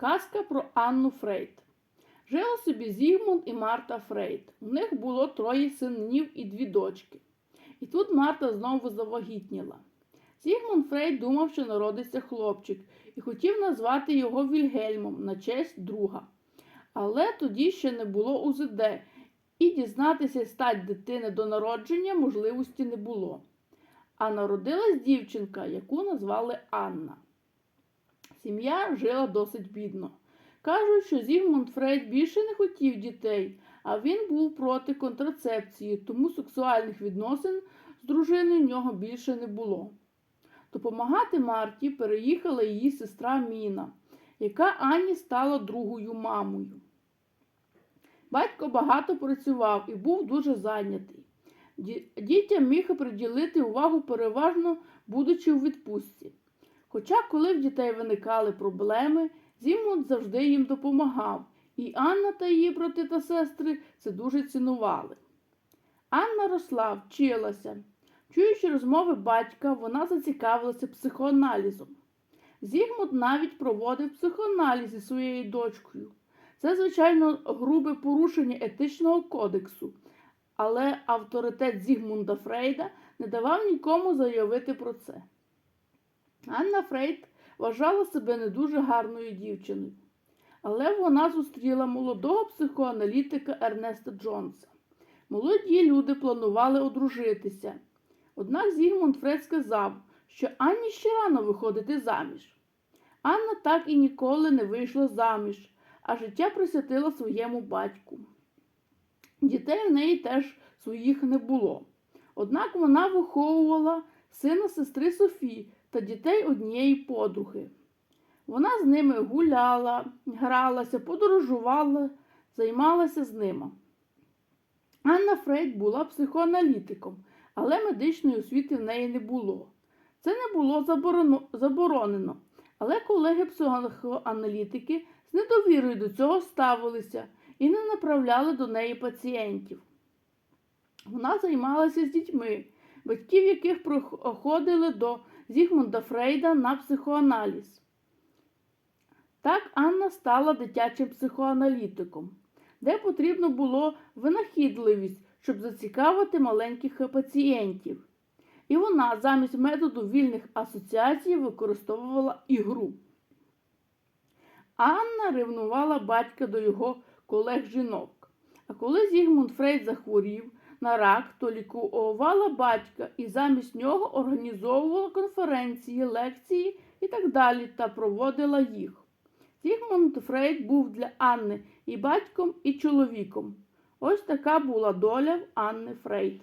Казка про Анну Фрейд. Жили собі Зігмунд і Марта Фрейд. У них було троє синів і дві дочки. І тут Марта знову завагітніла. Зігмунд Фрейд думав, що народиться хлопчик, і хотів назвати його Вільгельмом на честь друга. Але тоді ще не було УЗД, і дізнатися стать дитини до народження можливості не було. А народилась дівчинка, яку назвали Анна. Сім'я жила досить бідно. Кажуть, що Зігмунд Фрейд більше не хотів дітей, а він був проти контрацепції, тому сексуальних відносин з дружиною в нього більше не було. Допомагати Марті переїхала її сестра Міна, яка Анні стала другою мамою. Батько багато працював і був дуже зайнятий. Дітям міг приділити увагу переважно будучи у відпустці. Хоча, коли в дітей виникали проблеми, Зімунд завжди їм допомагав, і Анна та її брати та сестри це дуже цінували. Анна росла, вчилася. Чуючи розмови батька, вона зацікавилася психоаналізом. Зігмунд навіть проводив психоаналіз зі своєю дочкою. Це, звичайно, грубе порушення етичного кодексу, але авторитет Зігмунда Фрейда не давав нікому заявити про це. Анна Фрейд вважала себе не дуже гарною дівчиною, але вона зустріла молодого психоаналітика Ернеста Джонса. Молоді люди планували одружитися. Однак Зігмунд Фрейд сказав, що Анні ще рано виходити заміж. Анна так і ніколи не вийшла заміж, а життя присвятила своєму батьку. Дітей в неї теж своїх не було. Однак вона виховувала сина сестри Софі та дітей однієї подруги. Вона з ними гуляла, гралася, подорожувала, займалася з ними. Анна Фрейд була психоаналітиком, але медичної освіти в неї не було. Це не було заборонено, але колеги психоаналітики з недовірою до цього ставилися і не направляли до неї пацієнтів. Вона займалася з дітьми, батьків яких проходили до Зігмунда Фрейда на психоаналіз. Так Анна стала дитячим психоаналітиком, де потрібно було винахідливість, щоб зацікавити маленьких пацієнтів. І вона замість методу вільних асоціацій використовувала ігру. Анна ревнувала батька до його колег-жінок. А коли Зігмунд Фрейд захворів на рак, то лікувала батька і замість нього організовувала конференції, лекції і так далі та проводила їх. Зігмунд Фрейд був для Анни і батьком, і чоловіком. Ось така була доля в Анни Фрейд.